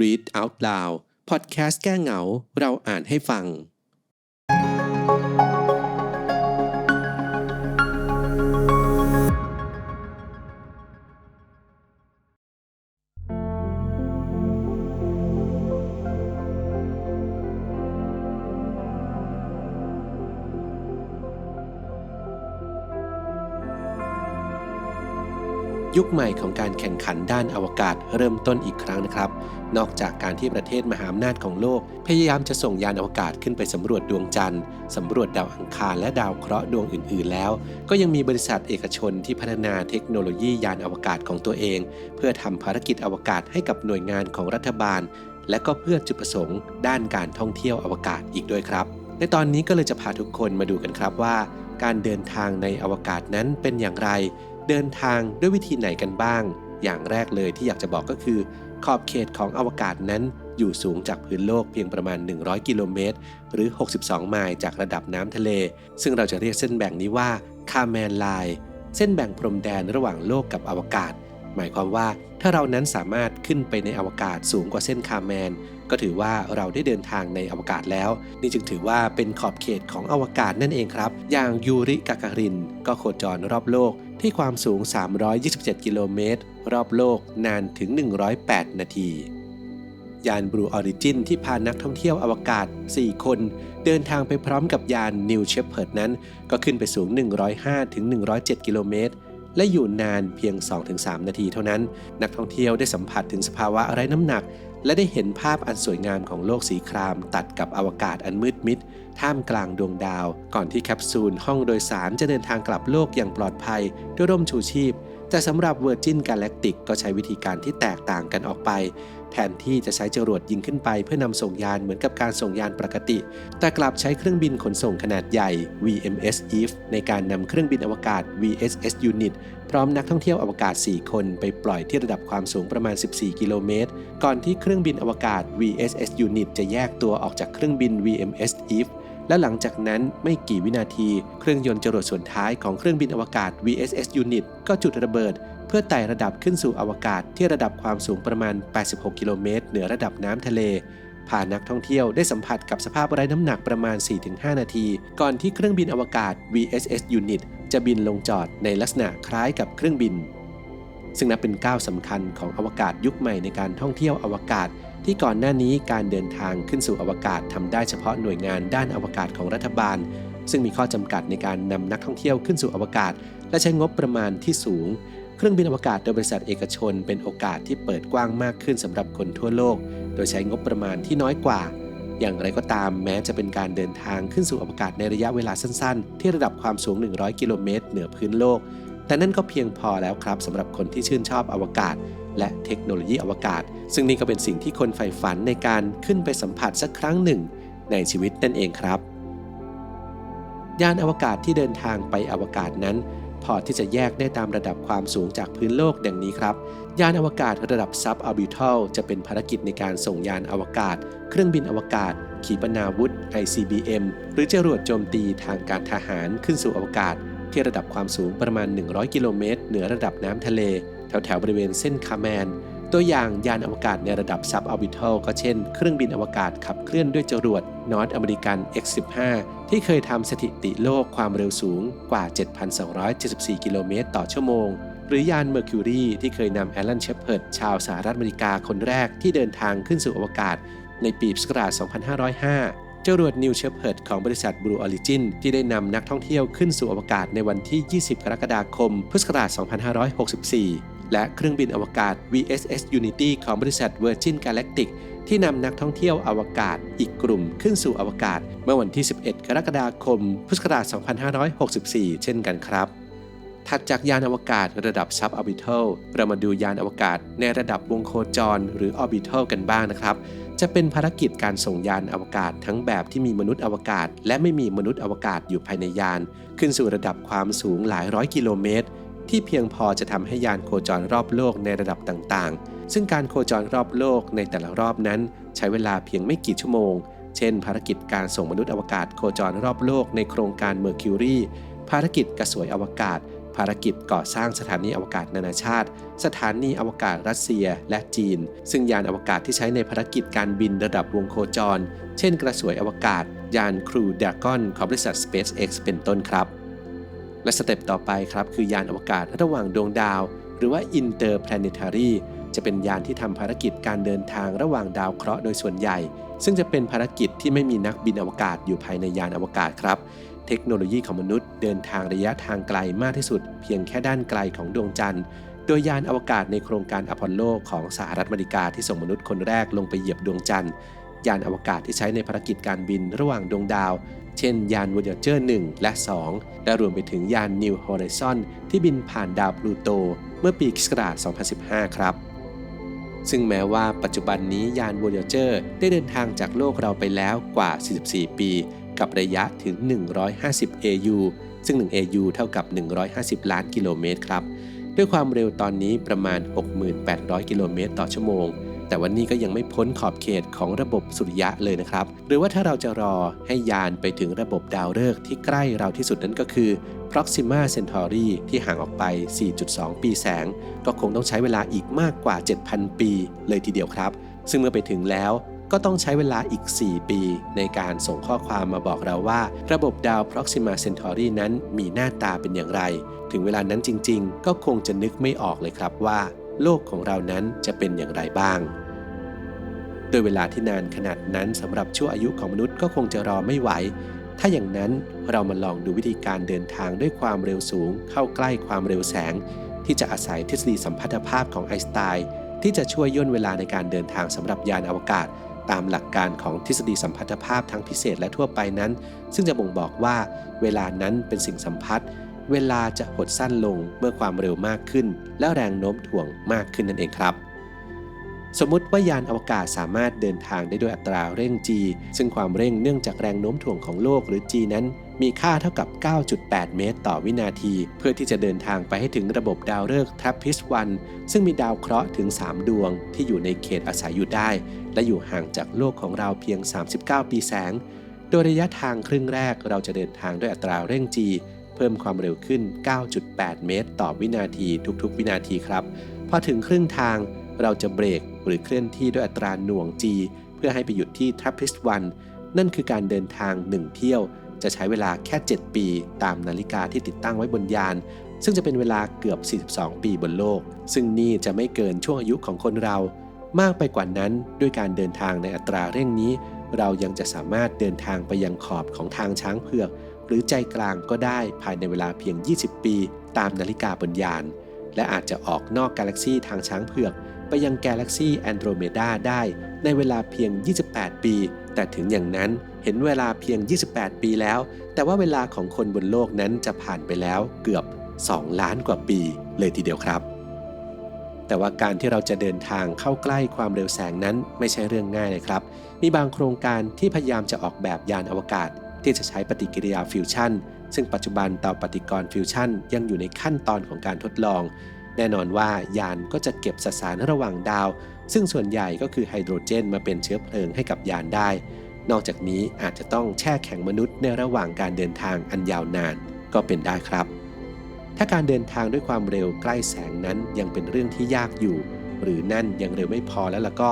Read Out Loud พอดแคสต์แก้เหงา เราอ่านให้ฟัง ยุคใหม่ของการแข่งขันด้านอวกาศเริ่มต้นอีกครั้งนะครับ นอกจากการที่ประเทศมหาอำนาจของโลก พยายามจะส่งยานอวกาศขึ้นไปสำรวจดวงจันทร์สำรวจดาวอังคารและดาวเคราะห์ดวงอื่นๆ แล้ว ก็ยังมีบริษัทเอกชนที่พัฒนาเทคโนโลยียานอวกาศของตัวเอง เพื่อทำภารกิจอวกาศให้กับหน่วยงานของรัฐบาล และก็เพื่อจุดประสงค์ ด้านการท่องเที่ยวอวกาศอีกด้วยครับ ในตอนนี้ก็เลยจะพาทุกคนมาดูกันครับว่า การเดินทางในอวกาศนั้นเป็นอย่างไร เดินทางด้วยวิธีไหนกันบ้าง อย่างแรกเลยที่อยากจะบอกก็คือ ขอบเขตของอวกาศนั้นอยู่สูงจากพื้นโลกเพียงประมาณ 100 กิโลเมตร หรือ 62 ไมล์จากระดับน้ำทะเล ซึ่งเราจะเรียกเส้นแบ่งนี้ว่าคาแมนไลน์เส้นแบ่งพรมแดนระหว่างโลกกับอวกาศ หมายความว่าถ้าเรานั้นสามารถขึ้นไปในอวกาศสูงกว่าเส้นคาแมน ก็ถือว่าเราได้เดินทางในอวกาศแล้ว นี่จึงถือว่าเป็นขอบเขตของอวกาศนั่นเองครับ อย่างยูริกาการิน ก็โคจรรอบโลก ที่ความสูง 327 กิโลเมตร รอบโลกนานถึง 108 นาที ยานบรูออริจินที่พานักท่องเที่ยวอวกาศ 4 คน เดินทางไปพร้อมกับยานนิวเช p เพิร์ดนั้น ก็ขึ้นไปสูง 105-107 กิโลเมตร และอยู่นานเพียง 2-3 นาทีเท่านั้น นักท่องเที่ยวได้สัมผัสถึงสภาวะไร้น้ำหนัก และได้เห็นภาพอันสวยงามของโลกสีคราม ตัดกับอวกาศอันมืดมิด ท่ามกลางดวงดาว ก่อนที่แคปซูลห้องโดยสารจะเดินทางกลับโลกอย่างปลอดภัยด้วยร่มชูชีพ แต่สำหรับ Virgin Galactic ก็ใช้วิธีการที่แตกต่างกันออกไป แทนที่จะใช้จรวดยิงขึ้นไปเพื่อนำส่งยานเหมือนกับการส่งยานปกติ แต่กลับใช้เครื่องบินขนส่งขนาดใหญ่ VMS Eve ในการนำเครื่องบินอวกาศ VSS Unit พร้อมนักท่องเที่ยวอวกาศ 4 คนไปปล่อยที่ระดับความสูงประมาณ 14 กิโลเมตร ก่อนที่เครื่องบินอวกาศ VSS Unit จะแยกตัวออกจากเครื่องบิน VMS Eve และหลังจากนั้นไม่กี่วินาทีเครื่องยนต์จรวดส่วนท้ายของเครื่องบินอวกาศ VSS Unit ก็จุดระเบิด เพื่อไต่ระดับขึ้นสู่อวกาศที่ระดับความสูงประมาณ 86 กิโลเมตรเหนือระดับน้ำทะเลพานักท่องเที่ยวได้สัมผัสกับสภาพไร้น้ำหนักประมาณ 4-5 นาที ก่อนที่เครื่องบินอวกาศ VSS Unit จะบินลงจอดในลักษณะคล้ายกับเครื่องบิน ซึ่งนับเป็นก้าวสำคัญของอวกาศยุคใหม่ในการท่องเที่ยวอวกาศ ที่ก่อนหน้านี้การเดินทางขึ้นสู่อวกาศทำได้เฉพาะหน่วยงานด้านอวกาศของรัฐบาล ซึ่งมีข้อจำกัดในการนำนักท่องเที่ยวขึ้นสู่อวกาศ และใช้งบประมาณที่สูง เครื่องบินอวกาศโดยบริษัทเอกชน เป็นโอกาสที่เปิดกว้างมากขึ้นสำหรับคนทั่วโลก โดยใช้งบประมาณที่น้อยกว่า อย่างไรก็ตามแม้จะเป็นการเดินทางขึ้นสู่อวกาศในระยะเวลาสั้นๆ ที่ระดับความสูง 100 กิโลเมตร เหนือพื้นโลก แต่นั่นก็เพียงพอแล้วครับสำหรับคนที่ชื่นชอบอวกาศ และเทคโนโลยีอวกาศ ซึ่งนี่ก็เป็นสิ่งที่คนใฝ่ฝันในการขึ้นไปสัมผัสสักครั้งหนึ่งในชีวิตนั่นเองครับ ยานอวกาศที่เดินทางไปอวกาศนั้น พอที่จะแยกได้ตามระดับความสูงจากพื้นโลกดังนี้ครับ ยานอวกาศระดับซับออร์บิทัลจะเป็นภารกิจในการส่งยานอวกาศ เครื่องบินอวกาศ ขีปนาวุธ ICBM หรือจรวดโจมตีทางการทหารขึ้นสู่อวกาศ ที่ระดับความสูงประมาณ 100 กิโลเมตร เหนือระดับน้ำทะเล แถวแถวๆบริเวณเส้นคาแมน ตัวอย่างยานอวกาศในระดับซับออร์บิทัลก็เช่น เครื่องบินอวกาศขับเคลื่อนด้วยจรวดนอตอเมริกัน X-15 ที่เคยทำสถิติโลกความเร็วสูงกว่า 7,274 กิโลเมตรต่อชั่วโมง หรือยาน Mercury ที่เคยนำแอลลันเช p เพิร์ดชาวสหรัฐอเมริกาคนแรกที่เดินทางขึ้นสู่อวกาศ ในปีพศักราช2505จรวด New Shepard ของบริษัท Blue Origin ที่ได้นำนักท่องเที่ยวขึ้นสู่อวกาศในวันที่ 20 กรกฎาคม พุทธศักราช 2564 และเครื่องบินอวกาศ VSS Unity ของบริษัท Virgin Galactic ที่นำนักท่องเที่ยวอวกาศอีกกลุ่มขึ้นสู่อวกาศ เมื่อวันที่ 11 กรกฎาคม พุทธศักราช 2564 เช่นกันครับ ถัดจากยานอวกาศระดับซับออร์บิทัลเรามาดูยานอวกาศในระดับวงโคจรหรือออร์บิทัลกันบ้างนะครับ จะเป็นภารกิจการส่งยานอวกาศทั้งแบบที่มีมนุษย์อวกาศ และไม่มีมนุษย์อวกาศอยู่ภายในยาน ขึ้นสู่ระดับความสูงหลายร้อยกิโลเมตร ที่เพียงพอจะทำให้ยานโคจรรอบโลกในระดับต่างๆ ซึ่งการโคจรรอบโลกในแต่ละรอบนั้น ใช้เวลาเพียงไม่กี่ชั่วโมง เช่น ภารกิจการส่งมนุษย์อวกาศโคจรรอบโลกในโครงการ Mercury ภารกิจกระสวยอวกาศ ภารกิจก่อสร้างสถานีอวกาศนานาชาติ สถานีอวกาศรัสเซียและจีน ซึ่งยานอวกาศที่ใช้ในภารกิจการบินระดับวงโคจร เช่น กระสวยอวกาศ ยานครูดากอนของบริษัท SpaceX เป็นต้นครับ และสเต็ปต่อไปครับคือยานอวกาศระหว่างดวงดาว หรือว่า Interplanetary จะเป็นยานที่ทำภารกิจการเดินทางระหว่างดาวเคราะห์โดยส่วนใหญ่ ซึ่งจะเป็นภารกิจที่ไม่มีนักบินอวกาศอยู่ภายในยานอวกาศครับ เทคโนโลยีของมนุษย์เดินทางระยะทางไกลมากที่สุด เพียงแค่ด้านไกลของดวงจันทร์ โดยยานอวกาศในโครงการอพอลโลของสหรัฐอเมริกาที่ส่งมนุษย์คนแรกลงไปเหยียบดวงจันทร์ ยานอวกาศที่ใช้ในภารกิจการบินระหว่างดวงดาว เช่น ยาน Voyager 1 และ 2 และรวมไปถึงยาน New Horizon ที่บินผ่านดาวพลูโต เมื่อปีคศ2015 ครับ ซึ่งแม้ว่าปัจจุบันนี้ยาน Voyager ได้เดินทางจากโลกเราไปแล้วกว่า 44 ปี กับระยะถึง 150 AU ซึ่ง 1 AU เท่ากับ 150 ล้านกิโลเมตรครับ ด้วยความเร็วตอนนี้ประมาณ 6,800กิโลเมตรต่อชั่วโมง แต่วันนี้ก็ยังไม่พ้นขอบเขตของระบบสุริยะเลยนะครับ หรือว่าถ้าเราจะรอให้ยานไปถึงระบบดาวฤกษ์ที่ใกล้เราที่สุดนั้นก็คือ Proxima Centauri ที่ห่างออกไป 4.2 ปีแสง ก็คงต้องใช้เวลาอีกมากกว่า 7,000 ปีเลยทีเดียวครับ ซึ่งเมื่อไปถึงแล้วก็ต้องใช้เวลาอีก 4 ปี ในการส่งข้อความมาบอกเราว่า ระบบดาว Proxima Centauri นั้นมีหน้าตาเป็นอย่างไร ถึงเวลานั้นจริง ๆ ก็คงจะนึกไม่ออกเลยครับว่าโลกของเรานั้นจะเป็นอย่างไรบ้าง โดยเวลาที่นานขนาดนั้นสำหรับชั่วอายุของมนุษย์ก็คงจะรอไม่ไหว ถ้าอย่างนั้นเรามาลองดูวิธีการเดินทางด้วยความเร็วสูง เข้าใกล้ความเร็วแสง ที่จะอาศัยทฤษฎีสัมพัทธภาพของไอน์สไตน์ที่จะช่วยย่นเวลาในการเดินทางสำหรับยานอวกาศตามหลักการของทฤษฎีสัมพัทธภาพทั้งพิเศษและทั่วไปนั้น ซึ่งจะบ่งบอกว่าเวลานั้นเป็นสิ่งสัมพัทธ์ เวลาจะหดสั้นลงเมื่อความเร็วมากขึ้น และแรงโน้มถ่วงมากขึ้นนั่นเองครับ สมมุติว่ายานอวกาศสามารถเดินทางได้ด้วยอัตราเร่ง g ซึ่งความเร่งเนื่องจากแรงโน้มถ่วงของโลกหรือ g นั้น มีค่าเท่ากับ 9.8 เมตร ต่อวินาที เพื่อที่จะเดินทางไปให้ถึงระบบดาวฤกษ์ทัพพิสวันซึ่งมีดาวเคราะห์ถึง 3 ดวง ที่อยู่ในเขตอาศัยอยู่ได้ และอยู่ห่างจากโลกของเราเพียง 39 ปีแสง โดยระยะทางครึ่งแรกเราจะเดินทางด้วยอัตราเร่ง g พิ่มความเร็วขึ้น 9.8 เมตร ต่อวินาทีทุกๆ วินาทีครับ พอถึงครึ่งทางเราจะเบรกหรือเคลื่อนที่ด้วยอัตราหน่วง g เพื่อให้ไปหยุดที่ทรัพพิสวันนั่นคือการเดินทาง 1 เที่ยว จะใช้เวลาแค่ 7 ปี ตามนาฬิกาที่ติดตั้งไว้บนยาน ซึ่งจะเป็นเวลาเกือบ 42 ปีบนโลก ซึ่งนี่จะไม่เกินช่วงอายุของคนเรา มากไปกว่านั้นด้วยการเดินทางในอัตราเร่งนี้ เรายังจะสามารถเดินทางไปยังขอบของทางช้างเผือก หรือใจกลางก็ได้ภายในเวลาเพียง 20 ปี ตามนาฬิกาบนยาน และอาจจะออกนอกกาแล็กซีทางช้างเผือก ไปยังกาแล็กซีแอนโดรเมดาได้ในเวลาเพียง 28 ปี แต่ถึงอย่างนั้นเห็นเวลาเพียง 28 ปีแล้ว แต่ว่าเวลาของคนบนโลกนั้นจะผ่านไปแล้วเกือบ 2 ล้านกว่าปีเลยทีเดียวครับ แต่ว่าการที่เราจะเดินทางเข้าใกล้ความเร็วแสงนั้นไม่ใช่เรื่องง่ายเลยครับ มีบางโครงการที่พยายามจะออกแบบยานอวกาศ ที่จะใช้ปฏิกิริยาฟิวชั่น ซึ่งปัจจุบันเตาปฏิกรณ์ฟิวชั่นยังอยู่ในขั้นตอนของการทดลอง แน่นอนว่ายานก็จะเก็บสสารระหว่างดาว ซึ่งส่วนใหญ่ก็คือไฮโดรเจนมาเป็นเชื้อเพลิงให้กับยานได้ นอกจากนี้อาจจะต้องแช่แข็งมนุษย์ในระหว่างการเดินทางอันยาวนานก็เป็นได้ครับ ถ้าการเดินทางด้วยความเร็วใกล้แสงนั้นยังเป็นเรื่องที่ยากอยู่ หรือนั่นยังเร็วไม่พอแล้วล่ะก็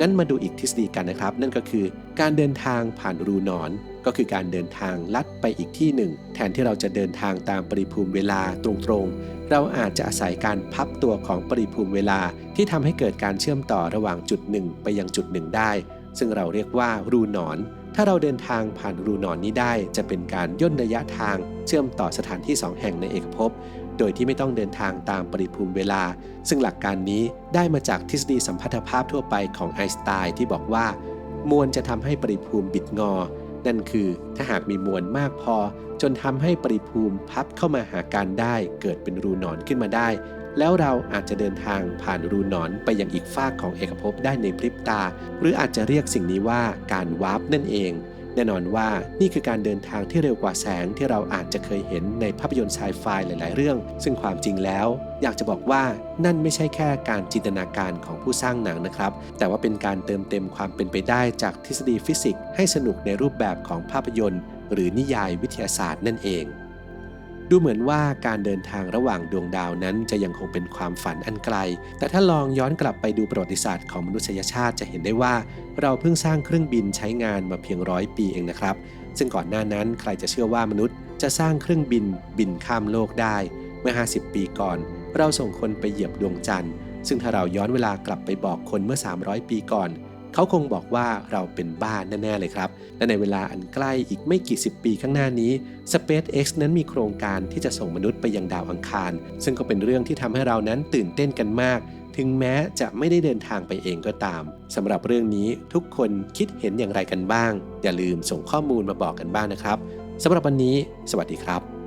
งั้นมาดูอีกทฤษฎีกันนะครับ นั่นก็คือ การเดินทางผ่านรูนอน ก็คือการเดินทางลัดไปอีกที่หนึ่ง แทนที่เราจะเดินทางตามปริภูมิเวลาตรงๆ เราอาจจะอาศัยการพับตัวของปริภูมิเวลาที่ทำให้เกิดการเชื่อมต่อระหว่างจุดหนึ่งไปยังจุดหนึ่งได้ ซึ่งเราเรียกว่ารูนอน ถ้าเราเดินทางผ่านรูนอนนี้ได้ จะเป็นการย่นระยะทาง เชื่อมต่อสถานที่สองแห่งในเอกภพโดยที่ไม่ต้องเดินทางตามปริภูมิเวลา ซึ่งหลักการนี้ได้มาจากทฤษฎีสัมพัทธภาพทั่วไปของไอน์สไตน์ที่บอกว่า มวลจะทำให้ปริภูมิบิดงอ นั่นคือถ้าหากมีมวลมากพอ จนทำให้ปริภูมิพับเข้ามาหากันได้ เกิดเป็นรูหนอนขึ้นมาได้ แล้วเราอาจจะเดินทางผ่านรูหนอนไปยังอีกฝากของเอกภพได้ในพริบตา หรืออาจจะเรียกสิ่งนี้ว่าการวาร์ปนั่นเอง แน่นอนว่านี่คือการเดินทางที่เร็วกว่าแสงที่เราอาจจะเคยเห็นในภาพยนตร์ไซไฟหลาย ๆ เรื่อง ซึ่งความจริงแล้ว อยากจะบอกว่านั่นไม่ใช่แค่การจินตนาการของผู้สร้างหนังนะครับ แต่ว่าเป็นการเติมเต็มความเป็นไปได้จากทฤษฎีฟิสิกส์ให้สนุกในรูปแบบของภาพยนตร์ หรือนิยายวิทยาศาสตร์นั่นเอง ดูเหมือนว่าการเดินทางระหว่างดวงดาวนั้นจะยังคงเป็นความฝันอันไกล แต่ถ้าลองย้อนกลับไปดูประวัติศาสตร์ของมนุษยชาติจะเห็นได้ว่า เราเพิ่งสร้างเครื่องบินใช้งานมาเพียงร้อยปีเองนะครับ ซึ่งก่อนหน้านั้นใครจะเชื่อว่ามนุษย์ จะสร้างเครื่องบินบินข้ามโลกได้ เมื่อ 50 ปีก่อน เราส่งคนไปเหยียบดวงจันทร์ ซึ่งถ้าเราย้อนเวลากลับไปบอกคนเมื่อ 300 ปีก่อน เขาคงบอกว่าเราเป็นบ้านแน่ ๆ เลยครับ และในเวลาอันใกล้อีกไม่กี่สิบปีข้างหน้านี้ SpaceX นั้นมีโครงการที่จะส่งมนุษย์ไปยังดาวอังคาร ซึ่งก็เป็นเรื่องที่ทำให้เรานั้นตื่นเต้นกันมาก ถึงแม้จะไม่ได้เดินทางไปเองก็ตามสำหรับเรื่องนี้ทุกคนคิดเห็นอย่างไรกันบ้าง อย่าลืมส่งข้อมูลมาบอกกันบ้างนะครับสำหรับวันนี้ สวัสดีครับ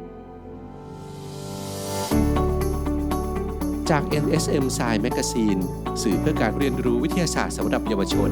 จาก NSM Science Magazine สื่อเพื่อการเรียนรู้วิทยาศาสตร์สำหรับเยาวชน